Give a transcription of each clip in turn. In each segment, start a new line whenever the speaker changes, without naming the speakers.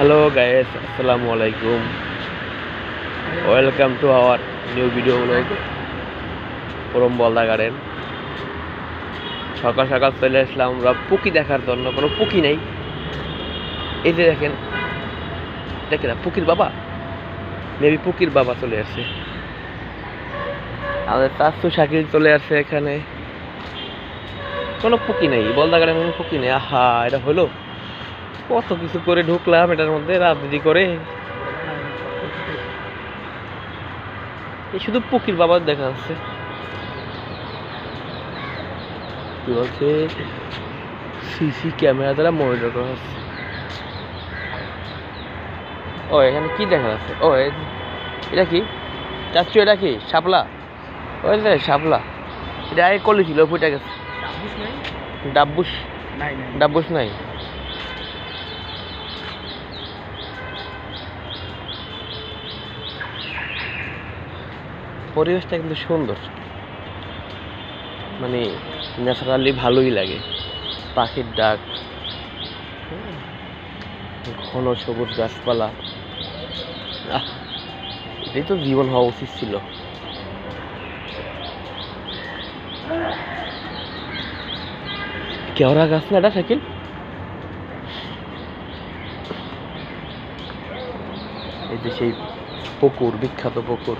Hello guys আসসালামু আলাইকুম welcome to our new video vlog পরম বলদা গার্ডেন সকাল সকাল চলে আসলাম। আমরা পুকি দেখার জন্য। কোনো পুকি নেই। এই যে দেখেন। দেখে না, পুকির বাবা? মেবি পুকির বাবা চলে আসছে। আমাদের চাস্তু শাকিল চলে আসছে এখানে। কোনো পুকি নেই। বলদা গার্ডেন কোনো পুকি নেই। আহা, এটা হলো? কত কিছু করে ঢুকলাম এটার মধ্যে রাজনীতি করে। এই শুধু পুকির বাবার দেখা যাচ্ছে। কি বলছে? সিসি ক্যামেরা দ্বারা মনিটর করা হচ্ছে। ও এখানে কি দেখা যাচ্ছে? ও এটা কি? চাচ্ছু এটা কি? শাপলা? ওই যে শাপলা। এটা আগে কলি ছিল ফুটে গেছে। ডাব্বুস।
নাই নাই।
ডাব্বুস নাই? পরিবেশটা কিন্তু সুন্দর। মানে ন্যাচারালি ভালোই লাগে। পাখির ডাক, ঘন সবুজ গাছপালা। এটাই তো জীবন হওয়া উচিত ছিল। কেওড়া গাছ না এটা সাইকেল এই যে সেই পুকুর, বিখ্যাত পুকুর।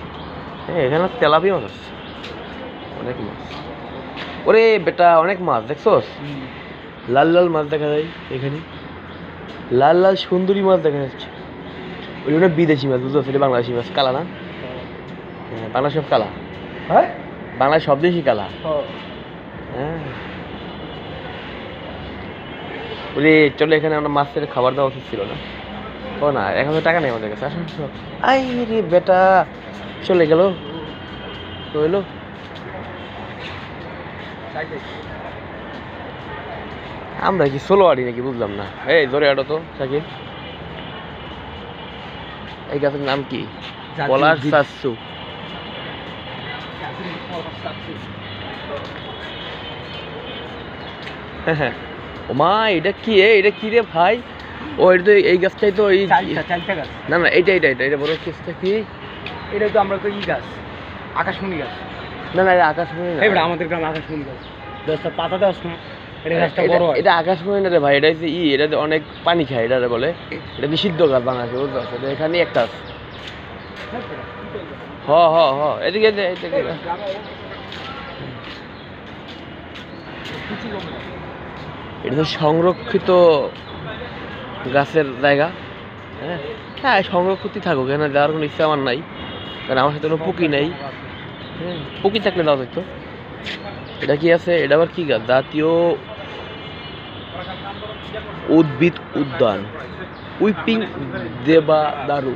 হ্যাঁ এখানে তেলাপি মাছ আছে অনেক মাছ। ওরে বেটা অনেক মাছ দেখছোস? লাল লাল মাছ দেখা যায় এখানে। লাল লাল সুন্দরী মাছ দেখা যাচ্ছে। ওই জন্য বিদেশি মাছ বুঝতে পারছি বাংলাদেশি মাছ। কালা না? হ্যাঁ। বাংলা সব কালা।
হ্যাঁ?
বাংলা সব দেশই কালা। হ্যাঁ। ওরে চলো এখানে আমরা মাছের খাবার দেওয়া উচিত ছিল না। ও না এখন তো টাকা নেই আমাদের কাছে। আসুন। আই রে বেটা চলে গেল। রইল আমরা কি ষোলো আড়ি নাকি বুঝলাম না। এই জোরে আটো তো। সাকিব। এই গাছের নাম কি? পলাশ সাসু হ্যাঁ হ্যাঁ। এটা কি? রে এটা কি রে ভাই? ও এটা তো এই গাছটাই তো এই না না এইটা এইটা এটা এটা বড় কেসটা কি?
এটা তো আমরা কই ই গাছ? আকাশমণি গাছ।
না না এটা আকাশমণি না।
এইবার আমাদের গ্রামে আকাশমণি গাছ। গাছটা পাতা দেওয়া শোনা এটা গাছটা
এটা-
বড় হয়।
এটা আকাশমণি না রে ভাই এটা হচ্ছে ই এটা অনেক পানি খায় এটা বলে। এটা নিষিদ্ধ গাছ বাংলাদেশে বুঝতে পারছ? এখানে একটা হ হ হ এদিকে এদিকে। এটা তো সংরক্ষিত গাছের জায়গা হ্যাঁ? হ্যাঁ সংরক্ষিত থাকুক এখানে যাওয়ার কোনো ইচ্ছা আমার নাই। কারণ আমার সাথে কোনো পুকি নেই। হ্যাঁ পুকি থাকলে দাও দেখতো। এটা কি আছে? এটা আবার কি গাছ জাতীয় উদ্ভিদ উদ্যান। উইপিং দেবা দারু।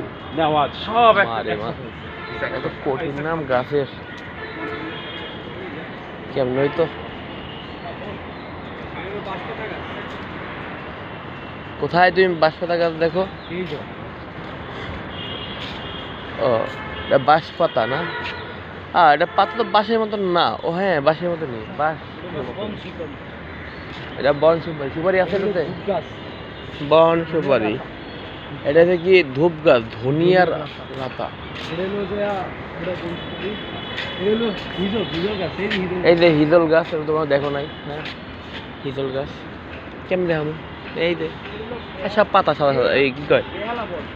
সব
এত কঠিন নাম গাছের। কেমন হইতো কোথায় তুমি বাঁশপাতা গাছ দেখো? ও। এটা বাঁশ পাতা না? আর এটা পাতা তো বাঁশের মতন না। ও হ্যাঁ বাঁশের মতন নেই বাঁশ। এটা বন সুপারি। সুপারি আছে এটাতে? বন সুপারি। এটা হচ্ছে কি ধূপ গাছ, ধনিয়ার লতা এই যে হিজল গাছ, এটা তোমার দেখো নাই? হ্যাঁ? হিজল গাছ। কেমন দেখাম এই যে। সব পাতা সাদা সাদা এই কি কয়?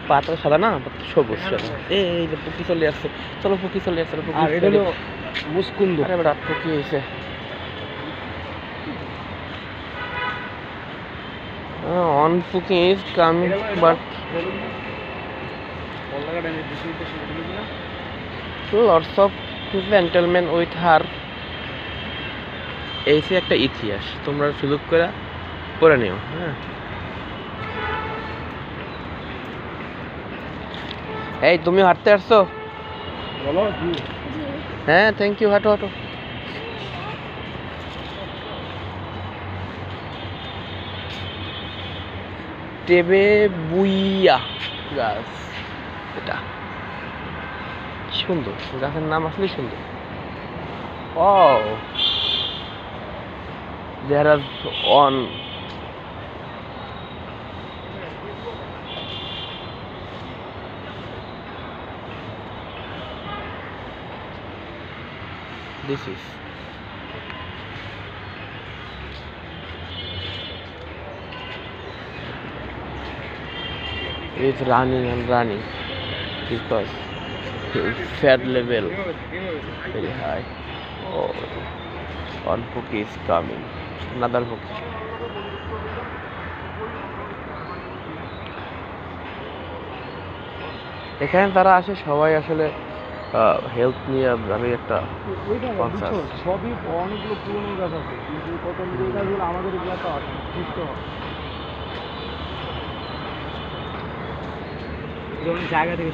পাতা সাদা না সবুজ সাদা। এই যে পুকি চলে আসছে। চলো পুকি চলে আসছে পুকি
মুস্কুন্দ।
আরে বেটা পুকি হয়েছে। On pookie is coming but lots of gentleman with her এই একটা ইতিহাস তোমরা সুযোগ করে পড়ে নিও হ্যাঁ। এই তুমি হাঁটতে আসছো? হ্যাঁ থ্যাংক ইউ হাঁটো হাঁটো। টেবে বুইয়া গাছ। এটা। সুন্দর। গাছের নাম আসলে সুন্দর। ও there on this is it's running and running because fat level very high oh one book is coming another book এখানে তারা আসে সবাই আসলে হেলথ নিয়ে আমি একটা.
সবই অনেকগুলো পুরনো গাছ আছে। কিন্তু কত গাছগুলো আমাদের এলাকা আছে সুস্থ হবে জায়গা থেকে